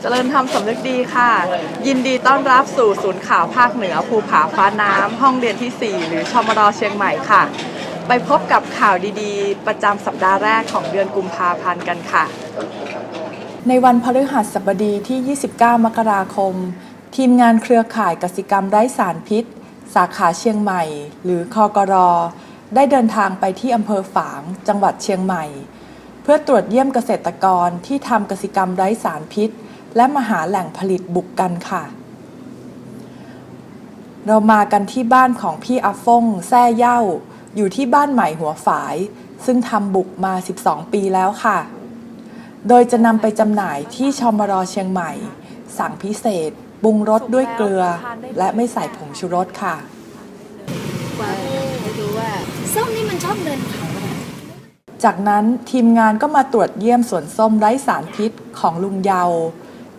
เจริญธรรมสำนึกดีค่ะ ยินดีต้อนรับสู่ศูนย์ข่าวภาคเหนือ ภูผาฟ้าน้ำ ห้องเรียนที่ 4 หรือชมรเชียงใหม่ค่ะ ไปพบกับข่าวดีๆ ประจำสัปดาห์แรกของเดือนกุมภาพันธ์กันค่ะ ในวันพฤหัสบดีที่ 29 มกราคม ทีมงานเครือข่ายกสิกรรมไร้สารพิษ สาขาเชียงใหม่ หรือคอกรได้เดินทางไปที่อำเภอฝาง จังหวัดเชียงใหม่ เพื่อตรวจเยี่ยมเกษตรกรที่ทำกสิกรรมไร้สารพิษ และมาหาแหล่งผลิตบุกกันค่ะ เรามากันที่บ้านของพี่อาฟงแซ่เย่า อยู่ที่บ้านใหม่หัวฝาย ซึ่งทำบุกมา 12 ปีแล้วค่ะ โดยจะนำไปจำหน่ายที่ชมรเชียงใหม่ สั่งพิเศษปรุงรสด้วยเกลือ และไม่ใส่ผงชูรสค่ะว่าให้ดูว่าส้มนี่มันชอบเดินเขา จากนั้นทีมงานก็มาตรวจเยี่ยมสวนส้มไร้สารพิษของลุงเยา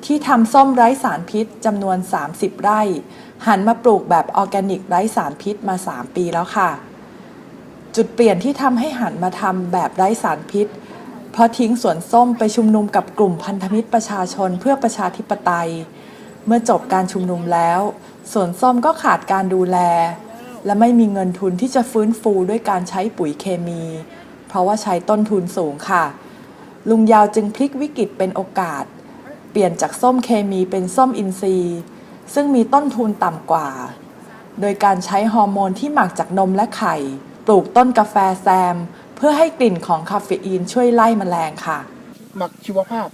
ที่ทำส้มไร้สารพิษจำนวน 30 ไร่ หันมาปลูกแบบออร์แกนิกไร้สารพิษมา 3 ปีแล้วค่ะ จุดเปลี่ยนที่ทำให้หันมาทำแบบไร้สารพิษ เพราะทิ้งสวนส้มไปชุมนุมกับกลุ่มพันธมิตรประชาชนเพื่อประชาธิปไตย เมื่อจบการชุมนุมแล้วสวนส้มก็ขาดการดูแล และไม่มีเงินทุนที่จะฟื้นฟูด้วยการใช้ปุ๋ยเคมี ราะว่าใช้ต้นทุนสูงค่ะ ลุงยาวจึงพลิกวิกฤตเป็นโอกาส เปลี่ยนจากส้มเคมีเป็นส้มอินทรีย์ ซึ่งมีต้นทุนต่ำกว่า โดยการใช้ฮอร์โมนที่หมักจากนมและไข่ ปลูกต้นกาแฟแซม เพื่อให้กลิ่นของคาเฟอีนช่วยไล่แมลงค่ะ หมักชีวภาพ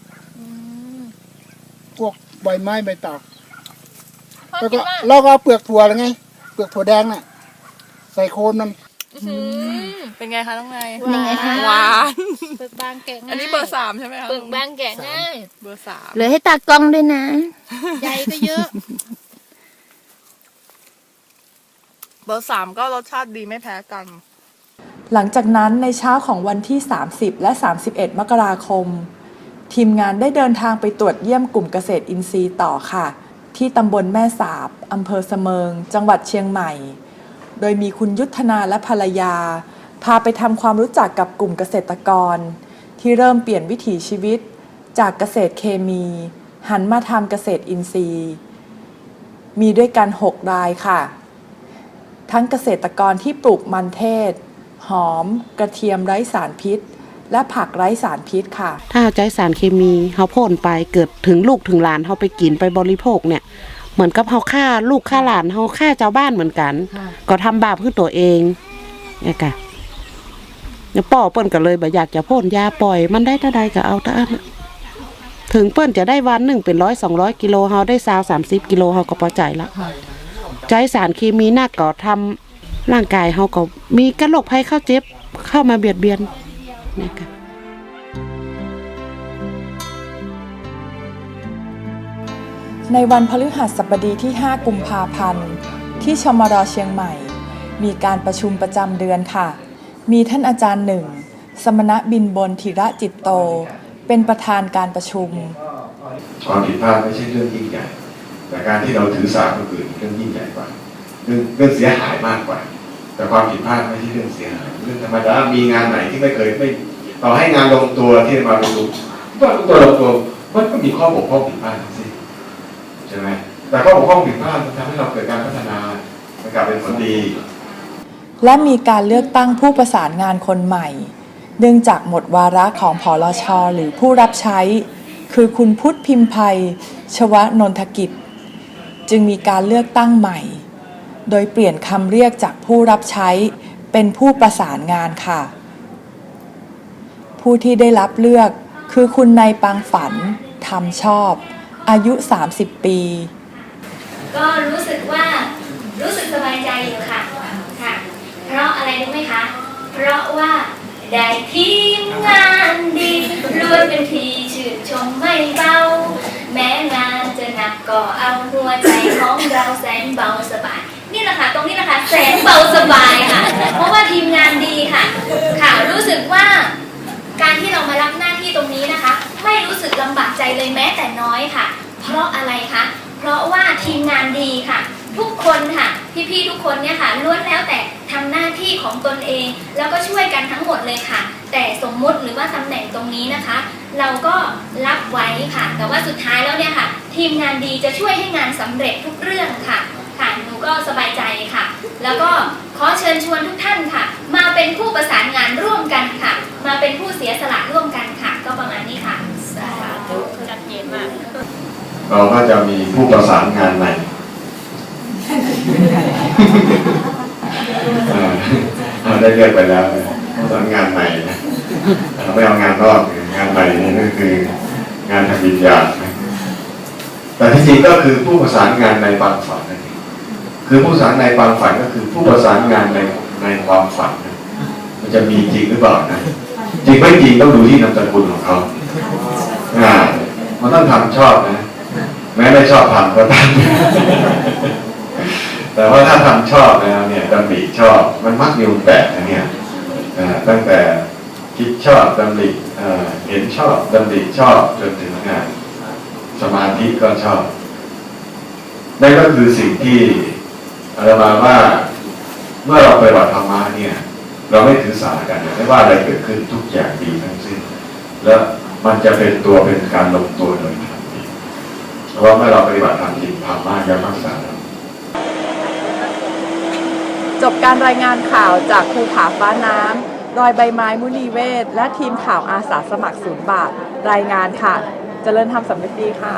พวกใบไม้ใบตอกแล้วก็เราก็เอาเปลือกถั่วอะไรไง เปลือกถั่วแดงน่ะ ใส่โคนมัน เป็นไงคะน้องนายเป็นไงคะหวาน เปิดบางแกะง่ายอันนี้เบอร์สามใช่ไหมคะเปิดบางแกะง่ายเบอร์สามเหลือให้ตากล้องด้วยนะ ใหญ่ก็เยอะ เบอร์สามก็รสชาติดีไม่แพ้กัน หลังจากนั้นในเช้าของวันที่ 30 และ 31 มกราคม ทีมงานได้เดินทางไปตรวจเยี่ยมกลุ่มเกษตรอินทรีย์ต่อค่ะ ที่ตำบลแม่สาบอำเภอเสมิง จังหวัดเชียงใหม่ โดยมีคุณยุทธนาและภรรยา พาไปทำความรู้จักกับกลุ่มเกษตรกร ที่เริ่มเปลี่ยนวิถีชีวิต จากเกษตรเคมี หันมาทำเกษตรอินทรีย์ มีด้วยกัน 6 รายค่ะ ทั้งเกษตรกรที่ปลูกมันเทศ หอม กระเทียมไร้สารพิษ และผักไร้สารพิษค่ะ ถ้าเอาใจสารเคมีเขาพ่นไปเกิดถึงลูกถึงหลานเขาไปกินไปบริโภคเนี่ย เหมือนกับเขาฆ่าลูกฆ่าหลานเขาฆ่าเจ้าบ้านเหมือนกันก็ทำบาปเพื่อตัวเองเนี่ยค่ะเนี่ยป่อเปิ้นก็เลยบ่อยากจะพ่นยาปล่อย มันได้เท่าใดก็เอาเท่านั้น ถึงเปิ้นจะได้วันหนึ่งเป็นร้อยสองร้อยกิโลเขาได้สาวสามสิบกิโลเขาก็พอใจละใจสารเคมีนักก็ทำร่างกายเขาก็มีกระโรคภัยเข้าเจ็บเข้ามาเบียดเบียนเนี่ยค่ะ ในวันพฤหัสบดีที่ 5 กุมภาพันธ์ ที่ชมรเชียงใหม่ มีการประชุมประจำเดือนค่ะ มีท่านอาจารย์หนึ่ง สมณะบินบนธีระจิตโต เป็นประธานการประชุม ความผิดพลาดไม่ใช่เรื่องยิ่งใหญ่ แต่การที่เราถือสาคนอื่นเรื่องยิ่งใหญ่กว่า เรื่องเรื่องเสียหายมากกว่า แต่ความผิดพลาดไม่ใช่เรื่องเสียหาย เรื่องธรรมดา มีงานไหนที่ไม่เคยไม่ต่อให้งานลงตัวที่มาลงตัวว่าลงตัวลงตัวมันก็มีข้อบกพร่องผิดพลาดทั้งสิ้น ใช่ไหมแต่ข้อบกพร่องผิดพลาดทำให้เราเกิดการพัฒนามันกลับเป็นผลดี และมีการเลือกตั้งผู้ประสานงานคนใหม่ เนื่องจากหมดวาระของผอลช หรือผู้รับใช้ คือคุณพุทธพิมภัย ชวนนทกิจ จึงมีการเลือกตั้งใหม่ โดยเปลี่ยนคำเรียกจากผู้รับใช้เป็นผู้ประสานงานค่ะ ผู้ที่ได้รับเลือกคือคุณนายปังฝันทำชอบ อายุ 30 ปี ก็รู้สึกว่ารู้สึกสบายใจอยู่ค่ะค่ะ เพราะอะไรรู้ไหมคะ เพราะว่าได้ทีมงานดีล้วนเป็นทีชื่นชมไม่เบา แม้งานจะหนักก็เอาหัวใจของเราแสนเบาสบาย นี่แหละค่ะตรงนี้แหละค่ะแสนเบาสบายค่ะ เพราะว่าทีมงานดีค่ะ ค่ะรู้สึกว่า การที่เรามารับหน้าที่ตรงนี้นะคะ ไม่รู้สึกลำบากใจ น้อยค่ะ เพราะอะไรคะเพราะว่าทีมงานดีค่ะ ทุกคนค่ะพี่ๆทุกคนเนี่ยค่ะล้วนแล้วแต่ทำหน้าที่ของตนเอง แล้วก็ช่วยกันทั้งหมดเลยค่ะ แต่สมมุติหรือว่าตำแหน่งตรงนี้นะคะ เราก็รับไว้ค่ะ แต่ว่าสุดท้ายแล้วเนี่ยค่ะ ทีมงานดีจะช่วยให้งานสำเร็จทุกเรื่องค่ะค่ะหนูก็สบายใจค่ะ แล้วก็ขอเชิญชวนทุกท่านค่ะ มาเป็นผู้ประสานงานค่ะ มาเป็นผู้เสียสละร่วมกันค่ะ ก็ประมาณนี้ค่ะสาธุชัดเจนมาก เราก็จะมีผู้ประสานงานใหม่เออเออได้เลือกไปแล้วนะผู้ประสานงานใหม่นะเราไม่เอางานนอกงานใหม่นี่ก็คืองานทางวิญญาณนะแต่ที่จริงก็คือผู้ประสานงานในความฝันนั่นเองคือผู้ประสานในความฝันก็คือผู้ประสานงานในในความฝันนะมันจะมีจริงหรือเปล่านะจริงไม่จริงต้องดูที่นามสกุลของเขาอ่ามันต้องทำชอบนะ แม้ไม่ชอบทำก็ตามแต่ว่าถ้าทำชอบแล้วเนี่ยดำริชอบมันมักมีองแปดนะเนี่ยตั้งแต่คิดชอบดำริเห็นชอบดำริชอบจนถึงงานสมาธิก็ชอบนั่นก็คือสิ่งที่อาตมาว่าเมื่อเราไปวัดธรรมะเนี่ย เราไม่ถือสากันไม่ว่าอะไรเกิดขึ้นทุกอย่างดีทั้งสิ้น แล้วมันจะเป็นตัวเป็นการลงตัวโดยธ รรมเพราะเมื่อเราปฏิบัติธรรมจิตธรรมะจะรักษาเราจบการรายงานข่าวจากภูผาฟ้าน้ำรอยใบไม้มุนีเวศ และทีมข่าวอาสาสมัครศูนย์บาท รายงานค่ะ เจริญธรรมสำนึกดีค่ะ